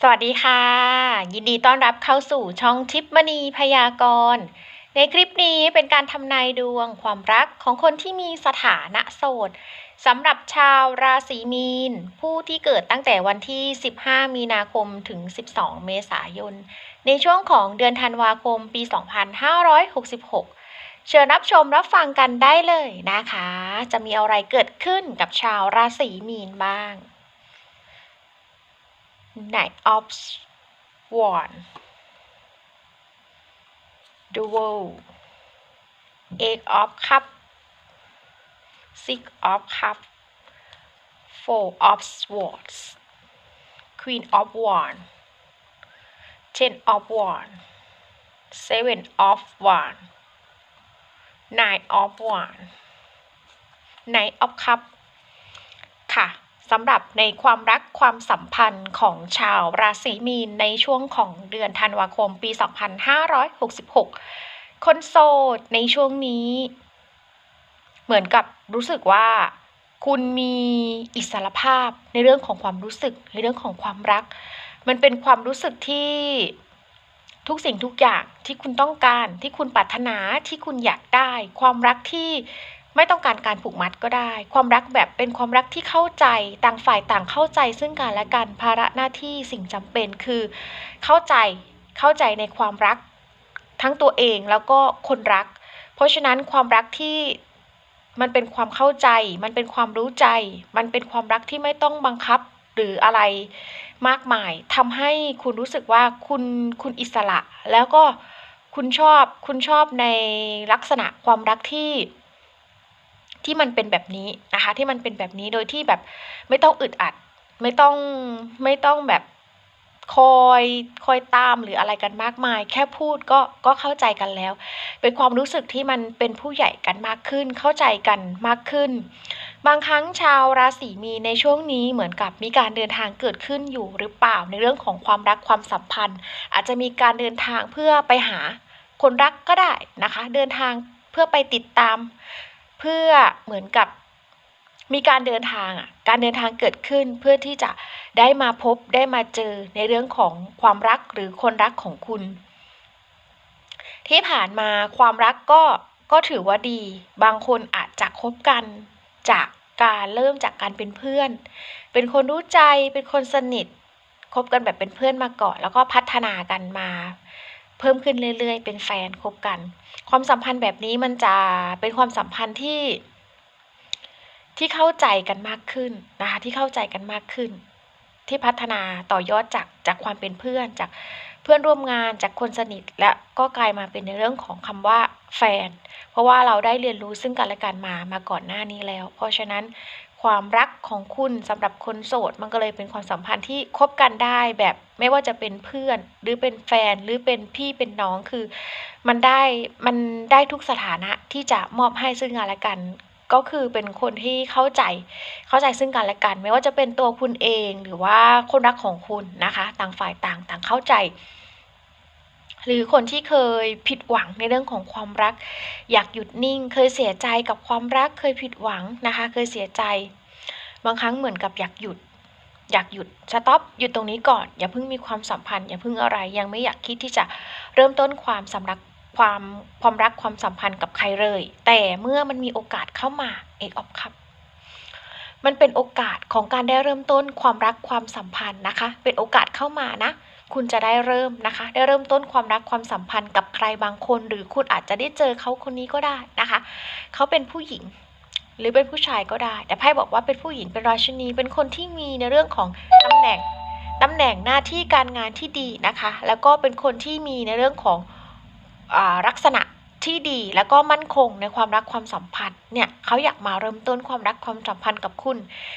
สวัสดีค่ะ ยินดีต้อนรับเข้าสู่ช่องทิปมณีพยากรณ์ ในคลิปนี้เป็นการทำนายดวงความรักของคนที่มีสถานะโสดสำหรับชาวราศีมีน ผู้ที่เกิดตั้งแต่วันที่ 15 มีนาคมถึง 12 เมษายน ในช่วงของเดือนธันวาคมปี 2566 เชิญรับชมรับฟังกันได้เลยนะคะ จะมีอะไรเกิดขึ้นกับชาวราศีมีนบ้าง Knight of Wands Duel Eight of Cups Six of Cups Four of Swords Queen of Wands Ten of Wands Seven of Wands Nine of Wands Knight of Cups ค่ะ สำหรับในความรักความสัมพันธ์ของชาวราศีมีนในช่วงของเดือนธันวาคมปี 2566 คนโสดในช่วงนี้ เหมือนกับรู้สึกว่าคุณมีอิสรภาพในเรื่องของความรู้สึกในเรื่องของความรัก มันเป็นความรู้สึกที่ทุกสิ่งทุกอย่างที่คุณต้องการที่คุณปรารถนาที่คุณอยากได้ ความรักที่ ไม่ต้องการการผูกมัดก็ได้ ความรักแบบเป็นความรักที่เข้าใจต่างฝ่ายต่างเข้าใจ ซึ่งกันและกันภาระหน้าที่สิ่งจำเป็นคือ เข้าใจเข้าใจในความรักทั้งตัวเองแล้วก็คนรัก เพราะฉะนั้นความรักที่มันเป็นความเข้าใจ มันเป็นความรู้ใจ มันเป็นความรักที่ไม่ต้องบังคับหรืออะไรมากมายทำให้คุณรู้สึกว่าคุณคุณอิสระ แล้วก็คุณชอบคุณชอบในลักษณะความรักที่ ที่มันเป็นแบบนี้นะคะ ที่มันเป็นแบบนี้โดยที่แบบไม่ต้องอึดอัด ไม่ต้องไม่ต้องแบบคอยคอยตามหรืออะไรกันมากมาย แค่พูดก็ก็เข้าใจกันแล้ว เป็นความรู้สึกที่มันเป็นผู้ใหญ่กันมากขึ้น เข้าใจกันมากขึ้น บางครั้งชาวราศีมีในช่วงนี้เหมือนกับมีการเดินทางเกิดขึ้นอยู่หรือเปล่าในเรื่องของความรักความสัมพันธ์ อาจจะมีการเดินทางเพื่อไปหาคนรักก็ได้นะคะ เดินทางเพื่อไปติดตาม เพื่อเหมือนกับมีการเดินทางอะการเดินทางเกิดขึ้นเพื่อที่จะได้มาพบได้มาเจอในเรื่องของความรักหรือคนรักของคุณ ที่ผ่านมาความรักก็ก็ถือว่าดี บางคนอาจจะคบกันจากการเริ่มจากการเป็นเพื่อน เป็นคนรู้ใจเป็นคนสนิทคบกันแบบเป็นเพื่อนมาก่อน แล้วก็พัฒนากันมา เพิ่มขึ้นเรื่อย ๆ เป็นแฟนคบกัน ความสัมพันธ์แบบนี้มันจะเป็นความสัมพันธ์ที่ ที่เข้าใจกันมากขึ้นนะคะที่เข้าใจกันมากขึ้น ที่พัฒนาต่อยอดจากจากความเป็นเพื่อนจากเพื่อนร่วมงานจากคนสนิทและก็กลายมาเป็นในเรื่องของคำว่าแฟน เพราะว่าเราได้เรียนรู้ซึ่งกันและกันมามาก่อนหน้านี้แล้ว เพราะฉะนั้น ความรักของคุณสำหรับคนโสด มันก็เลยเป็นความสัมพันธ์ที่คบกันได้แบบไม่ว่าจะเป็นเพื่อน หรือเป็นแฟนหรือเป็นพี่เป็นน้องคือ มันได้มันได้ทุกสถานะที่จะมอบให้ซึ่งกันและกันก็คือเป็นคนที่เข้าใจเข้าใจซึ่งกันและกัน ไม่ว่าจะเป็นตัวคุณเองหรือว่าคนรักของคุณนะคะ ต่างฝ่ายต่างต่างเข้าใจ หรือคนที่เคยผิดหวังในเรื่องของความรัก อยากหยุดนิ่ง เคยเสียใจกับความรัก เคยผิดหวังนะคะ เคยเสียใจ บางครั้งเหมือนกับอยากหยุด อยากหยุดสต็อปหยุดตรงนี้ก่อน อย่าเพิ่งมีความสัมพันธ์อย่าเพิ่งอะไร ยังไม่อยากคิดที่จะเริ่มต้นความสำรักความความรักความสัมพันธ์กับใครเลย แต่เมื่อมันมีโอกาสเข้ามาเอกออฟครับมันเป็นโอกาสของการได้เริ่มต้นความรักความสัมพันธ์นะคะ เป็นโอกาสเข้ามานะ คุณจะได้เริ่มนะคะ ได้เริ่มต้นความรักความสัมพันธ์กับใครบางคน หรือคุณอาจจะได้เจอเขาคนนี้ก็ได้นะคะ เขาเป็นผู้หญิงหรือเป็นผู้ชายก็ได้ แต่ไพ่บอกว่าเป็นผู้หญิงเป็นราชินี เป็นคนที่มีในเรื่องของตำแหน่งตำแหน่งหน้าที่การงานที่ดีนะคะ แล้วก็เป็นคนที่มีในเรื่องของอลักษณะที่ดีแล้วก็มั่นคงในความรักความสัมพันธ์เนี่ยเขาอยากมาเริ่มต้นความรักความสัมพันธ์กับคุณ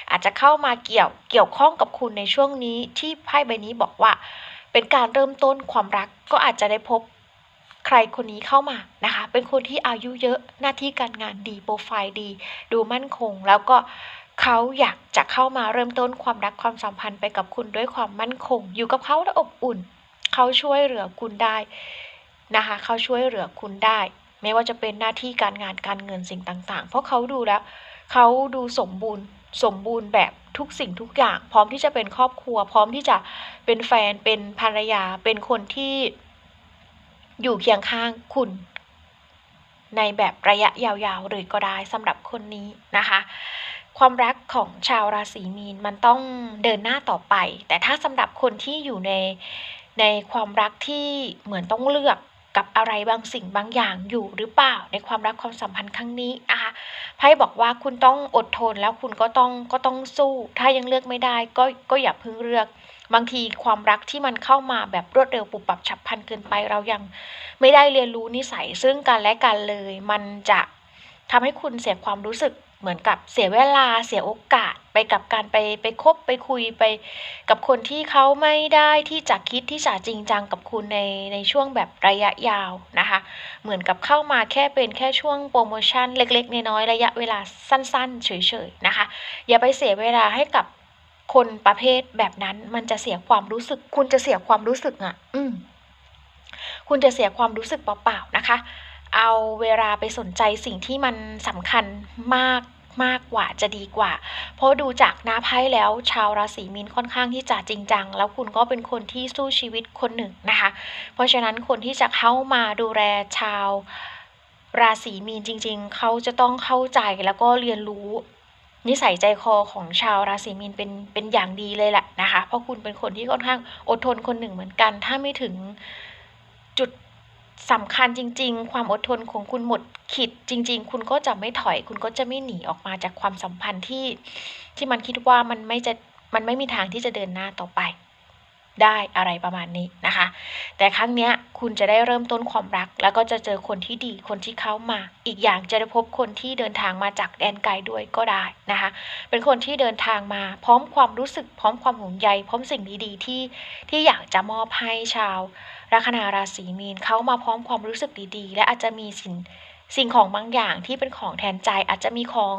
อาจจะเข้ามาเกี่ยวเกี่ยวข้องกับคุณในช่วงนี้ที่ไพ่ใบนี้บอกว่า เป็นการเริ่มต้นความรักก็อาจจะได้พบใครคนนี้เข้ามานะคะ เป็นคนที่อายุเยอะหน้าที่การงานดีโปรไฟล์ดี ดูมั่นคง แล้วก็เขาอยากจะเข้ามาเริ่มต้นความรักความสัมพันธ์ไปกับคุณด้วยความมั่นคง อยู่กับเขาแล้วอบอุ่น เขาช่วยเหลือคุณได้นะคะ เขาช่วยเหลือคุณได้ ไม่ว่าจะเป็นหน้าที่การงานการเงินสิ่งต่าง ๆ เพราะเขาดูแล้วเขาดูสมบูรณ์สมบูรณ์แบบ ทุกสิ่งทุกอย่าง พร้อมที่จะเป็นครอบครัว พร้อมที่จะเป็นแฟนเป็นภรรยา เป็นคนที่อยู่เคียงข้างคุณ ในแบบระยะยาวๆเลยก็ได้สำหรับคนนี้นะคะ ความรักของชาวราศีมีนมันต้องเดินหน้าต่อไป แต่ถ้าสำหรับคนที่อยู่ในในความรักที่เหมือนต้องเลือก กับอะไรบางสิ่งบางอย่างอยู่หรือเปล่า ในความรักความสัมพันธ์ครั้งนี้นะคะไพ่บอกว่าคุณต้องอดทนแล้วคุณก็ต้องก็ต้องสู้ ถ้ายังเลือกไม่ได้ก็ก็อย่าเพิ่งเลือก บางทีความรักที่มันเข้ามาแบบรวดเร็วปุบปับฉับพลันเกินไปเรายังไม่ได้เรียนรู้นิสัยซึ่งกันและกันเลย มันจะทำให้คุณเสียความรู้สึก เหมือนกับเสียเวลาเสียโอกาสไปกับการไปไปคบไปคุยไป กับคนที่เขาไม่ได้ที่จะคิดที่จะจริงจังกับคุณในในช่วงแบบระยะยาวนะคะ เหมือนกับเข้ามาแค่เป็นแค่ช่วงโปรโมชั่นเล็กๆน้อยๆระยะเวลาสั้นๆเฉยๆนะคะ อย่าไปเสียเวลาให้กับคนประเภทแบบนั้นมันจะเสียความรู้สึก คุณจะเสียความรู้สึกอะ อืมคุณจะเสียความรู้สึกเปล่าๆนะคะ เอาเวลาไปสนใจสิ่งที่มันสำคัญมากมากกว่าจะดีกว่า เพราะดูจากหน้าไพ่แล้วชาวราศีมีนค่อนข้างที่จะจริงจัง แล้วคุณก็เป็นคนที่สู้ชีวิตคนหนึ่งนะคะ เพราะฉะนั้นคนที่จะเข้ามาดูแลชาวราศีมีนจริง ๆ เขาจะต้องเข้าใจแล้วก็เรียนรู้นิสัยใจคอของชาวราศีมีนเป็นเป็นอย่างดีเลยแหละนะคะ เพราะคุณเป็นคนที่ค่อนข้างอดทนคนหนึ่งเหมือนกัน ถ้าไม่ถึงจุด สำคัญจริง ๆ ความอดทนของคุณหมดขีดจริง ๆ คุณก็จะไม่ถอย คุณก็จะไม่หนีออกมาจากความสัมพันธ์ที่ที่มันคิดว่ามันไม่จะมันไม่มีทางที่จะเดินหน้าต่อไป ได้อะไรประมาณนี้นะคะ แต่ครั้งนี้คุณจะได้เริ่มต้นความรัก แล้วก็จะเจอคนที่ดีคนที่เข้ามา อีกอย่างจะได้พบคนที่เดินทางมาจากแดนไกลด้วยก็ได้นะคะ เป็นคนที่เดินทางมา พร้อมความรู้สึก พร้อมความห่วงใย พร้อมสิ่งดีๆที่ที่อยากจะมอบให้ชาวลัคนาราศีมีนเขามาพร้อมความรู้สึกดีๆ และอาจจะมีสิ่งสิ่งของบางอย่างที่เป็นของแทนใจอาจจะมีของ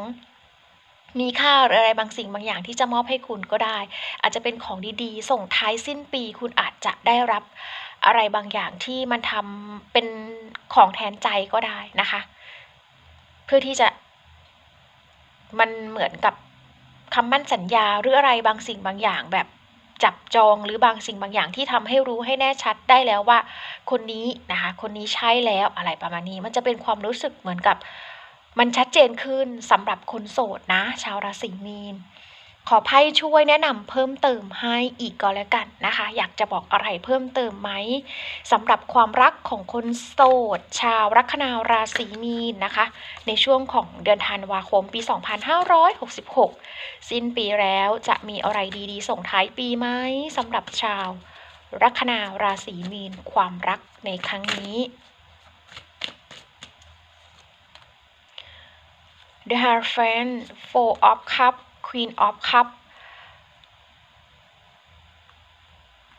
มีค่าอะไรบางสิ่งบางอย่างที่จะมอบให้คุณก็ได้ อาจจะเป็นของดีๆ ส่งท้ายสิ้นปีคุณอาจจะได้รับอะไรบางอย่างที่มันทำเป็นของแทนใจก็ได้นะคะ เพื่อที่จะมันเหมือนกับคำมั่นสัญญาหรืออะไรบางสิ่งบางอย่างแบบจับจองหรือบางสิ่งบางอย่างที่ทำให้รู้ให้แน่ชัดได้แล้วว่า คนนี้นะคะ คนนี้ใช่แล้วอะไรประมาณนี้ มันจะเป็นความรู้สึกเหมือนกับ มันชัดเจนขึ้นสำหรับคนโสดนะ ชาวราศีมีน ขอไพ่ช่วยแนะนำเพิ่มเติมให้อีกก็แล้วกันนะคะ อยากจะบอกอะไรเพิ่มเติมไหมสำหรับความรักของคนโสด ชาวลัคนาราศีมีนนะคะ ในช่วงของเดือนธันวาคมปี 2566 สิ้นปีแล้วจะมีอะไรดีๆ ส่งท้ายปีไหมสำหรับชาวลัคนาราศีมีนความรักในครั้งนี้ The Hierophant Four of cup Queen of Cup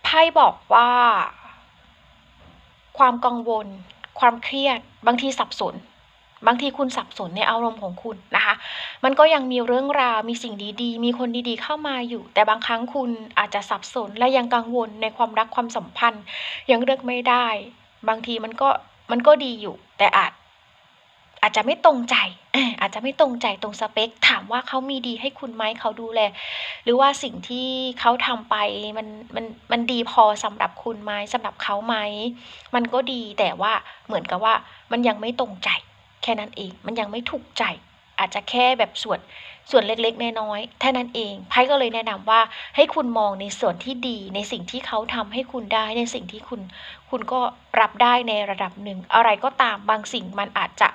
ไพ่บอกว่า ความกังวล ความเครียด บางทีสับสน บางทีคุณสับสนในอารมณ์ของคุณนะคะ มันก็ยังมีเรื่องราว มีสิ่งดีๆ มีคนดีๆ เข้ามาอยู่ แต่บางครั้งคุณอาจจะสับสนและยังกังวลในความรักความสัมพันธ์ ยังเลือกไม่ได้ บางทีมันก็มันก็ดีอยู่ แต่อาจ อาจจะไม่ตรงใจ อาจจะไม่ตรงใจตรงสเปค ถามว่าเขามีดีให้คุณไหมเขาดูแล หรือว่าสิ่งที่เขาทำไปมันมันมันดีพอสำหรับคุณไหมสำหรับเขาไหม มันก็ดีแต่ว่าเหมือนกับว่ามันยังไม่ตรงใจ แค่นั้นเอง มันยังไม่ถูกใจ อาจจะแค่แบบส่วนส่วนเล็กๆน้อยๆแค่นั้นเองไพ่ก็เลยแนะนำว่าให้คุณมองในส่วนที่ดีในสิ่งที่เขาทำให้คุณได้ในสิ่งที่คุณ คุณก็รับได้ในระดับหนึ่ง อะไรก็ตามบางสิ่งมันอาจจะ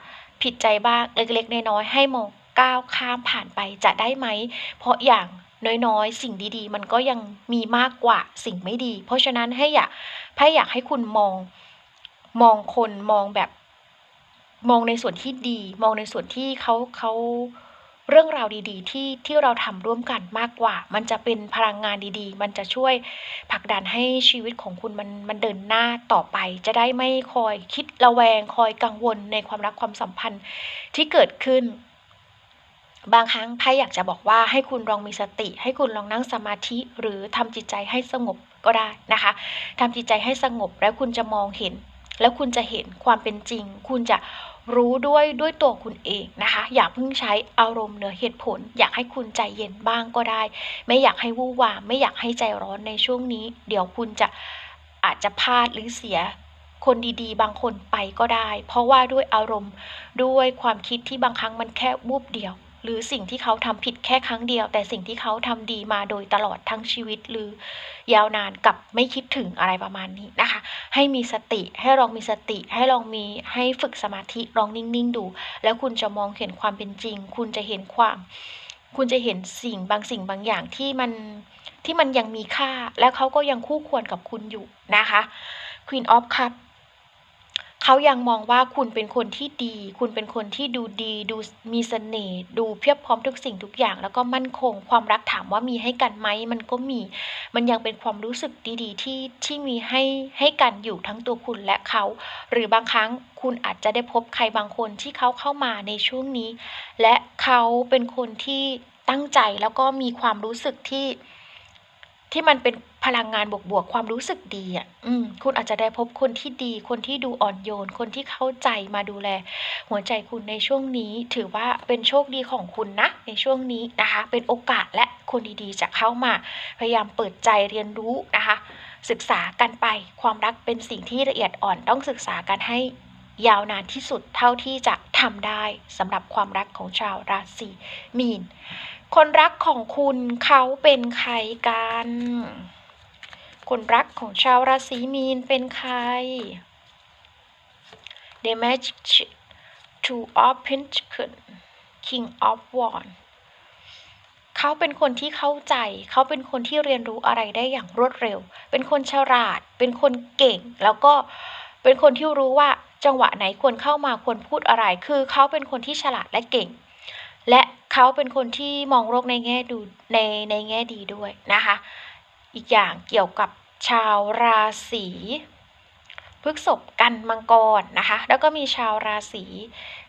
ผิดใจบ้างเล็กๆน้อยๆให้มองก้าวข้ามผ่านไปจะได้ไหม เพราะอย่างน้อยๆ สิ่งดีๆ มันก็ยังมีมากกว่าสิ่งไม่ดี เพราะฉะนั้นให้อยากให้อยากให้คุณมองมองคนมองแบบ มองในส่วนที่ดี มองในส่วนที่เขาเขาเเรื่องราวดีๆ ที่ที่เราทำร่วมกันมากกว่า มันจะเป็นพลังงานดีๆ มันจะช่วยผลักดันให้ชีวิตของคุณมันมันเดินหน้าต่อไป จะได้ไม่คอยคิดระแวง คอยกังวลในความรักความสัมพันธ์ที่เกิดขึ้น บางครั้งไพ่อยากจะบอกว่าให้คุณลองมีสติ ให้คุณลองนั่งสมาธิ หรือทำจิตใจให้สงบก็ได้นะคะทำจิตใจให้สงบแล้วคุณจะมองเห็น แล้วคุณจะเห็นความเป็นจริง คุณจะ รู้ด้วยด้วยตัวคุณเองนะคะ อย่าเพิ่งใช้อารมณ์เหนือเหตุผล อยากให้คุณใจเย็นบ้างก็ได้ ไม่อยากให้วู่วามไม่อยากให้ใจร้อนในช่วงนี้ เดี๋ยวคุณจะอาจจะพลาดหรือเสียคนดีๆ บางคนไปก็ได้ เพราะว่าด้วยอารมณ์ด้วยความคิดที่บางครั้งมันแค่วูบเดียว หรือสิ่งที่เขาทำผิดแค่ครั้งเดียว แต่สิ่งที่เขาทำดีมาโดยตลอดทั้งชีวิตหรือยาวนานกับไม่คิดถึงอะไรประมาณนี้นะคะ ให้มีสติให้ลองมีสติ ให้ลองมีให้ฝึกสมาธิลองนิ่งๆดู แล้วคุณจะมองเห็นความเป็นจริง คุณจะเห็นความ คุณจะเห็นสิ่งบางสิ่งบางอย่างที่มันที่มันยังมีค่า แล้วเขาก็ยังคู่ควรกับคุณอยู่นะคะ Queen of Cup เขายังมองว่าคุณเป็นคนที่ดี คุณเป็นคนที่ดูดี ดูมีเสน่ห์ดูเพียบพร้อมทุกสิ่งทุกอย่าง แล้วก็มั่นคง ความรักถามว่ามีให้กันไหมมันก็มี มันยังเป็นความรู้สึกดีๆ ที่ที่มีให้ให้กันอยู่ทั้งตัวคุณและเขา หรือบางครั้งคุณอาจจะได้พบใครบางคนที่เขาเข้ามาในช่วงนี้ และเขาเป็นคนที่ตั้งใจแล้วก็มีความรู้สึกที่ ที่มันเป็นพลังงานบวกๆความรู้สึกดีอะอืมคุณอาจจะได้พบคนที่ดี คนที่ดูอ่อนโยน คนที่เข้าใจมาดูแล หัวใจคุณในช่วงนี้ ถือว่าเป็นโชคดีของคุณนะ ในช่วงนี้นะคะ เป็นโอกาสและคนดีๆจะเข้ามา พยายามเปิดใจเรียนรู้นะคะ ศึกษากันไป ความรักเป็นสิ่งที่ละเอียดอ่อนต้องศึกษากันให้ยาวนานที่สุดเท่าที่จะทำได้สำหรับความรักของชาวราศีมีน คนรักของคุณเขาเป็นใครกัน คนรักของชาวราศีมีนเป็นใคร The Magic Two of Pentacles King of Wands เขาเป็นคนที่เข้าใจ เขาเป็นคนที่เรียนรู้อะไรได้อย่างรวดเร็ว เป็นคนฉลาด เป็นคนเก่ง แล้วก็เป็นคนที่รู้ว่าจังหวะไหนควรเข้ามาควรพูดอะไร คือเขาเป็นคนที่ฉลาดและเก่ง และ เขาเป็นคนที่มองโลกในแง่ดูในในแง่ดีด้วยนะคะ อีกอย่างเกี่ยวกับชาวราศีพฤกษภกันมังกรนะคะ แล้วก็มีชาวราศี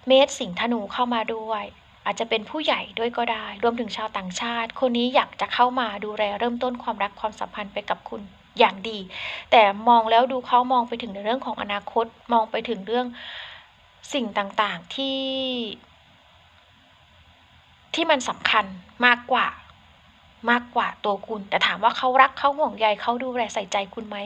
เมษสิงห์ธนูเข้ามาด้วยอาจจะเป็นผู้ใหญ่ด้วยก็ได้ รวมถึงชาวต่างชาติ คนนี้อยากจะเข้ามาดูแลเริ่มต้นความรักความสัมพันธ์ไปกับคุณอย่างดี แต่มองแล้วดูเขามองไปถึงในเรื่องของอนาคต มองไปถึงเรื่องสิ่งต่างๆที่ ที่มันสำคัญมากกว่ามากกว่าตัวคุณ แต่ถามว่าเขารักเขาห่วงใยเขาดูแลใส่ใจคุณไหม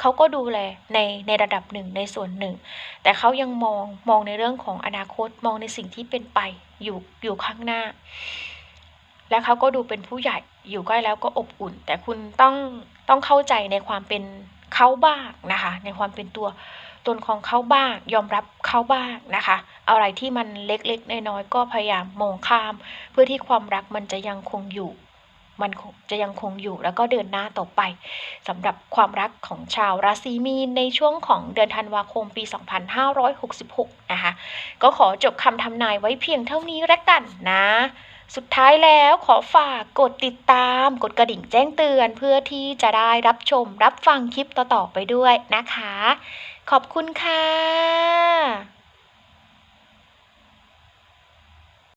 เขาก็ดูแลในในระดับหนึ่งในส่วนหนึ่ง แต่เขายังมองมองในเรื่องของอนาคตมองในสิ่งที่เป็นไปอยู่อยู่ข้างหน้า และเขาก็ดูเป็นผู้ใหญ่อยู่ใกล้แล้วก็อบอุ่น แต่คุณต้องต้องเข้าใจในความเป็นเขาบ้างนะคะ ในความเป็นตัว ตนของเขาบ้าง ยอมรับเขาบ้างนะคะ อะไรที่มันเล็กๆน้อยๆก็พยายามมองข้าม เพื่อที่ความรักมันจะยังคงอยู่ มันจะยังคงอยู่แล้วก็เดินหน้าต่อไปสำหรับความรักของชาวราศีมีนในช่วงของเดือนธันวาคมปี 2566 นะคะ ก็ขอจบคำทำนายไว้เพียงเท่านี้แล้วกันนะสุดท้ายแล้วขอฝากกดติดตาม กดกระดิ่งแจ้งเตือนเพื่อที่จะได้รับชมรับฟังคลิปต่อ ๆ ไปด้วยนะคะ ขอบคุณค่ะ